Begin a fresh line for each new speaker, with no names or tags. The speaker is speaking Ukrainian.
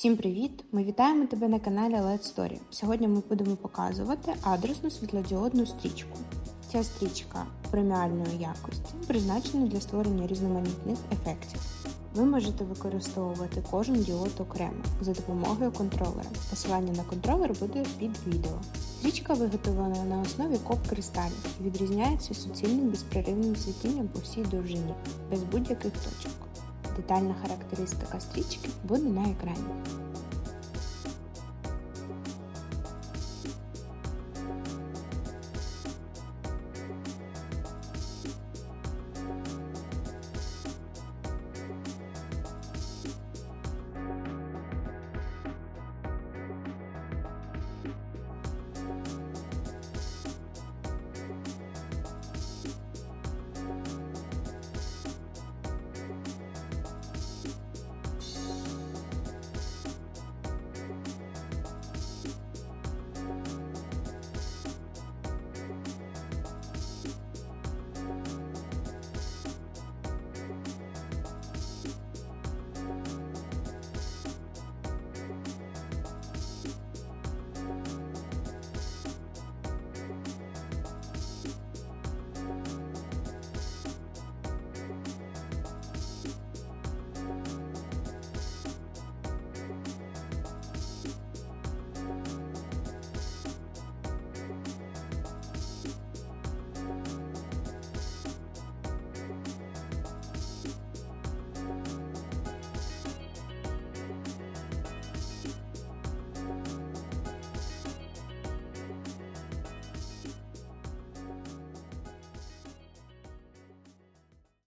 Всім привіт! Ми вітаємо тебе на каналі LED Story. Сьогодні ми будемо показувати адресну світлодіодну стрічку. Ця стрічка преміальної якості призначена для створення різноманітних ефектів. Ви можете використовувати кожен діод окремо за допомогою контролера. Посилання на контролер буде під відео. Стрічка виготовлена на основі коп кристалів і відрізняється суцільним безперервним світінням по всій довжині, без будь-яких точок. Детальна характеристика стрічки буде на екрані.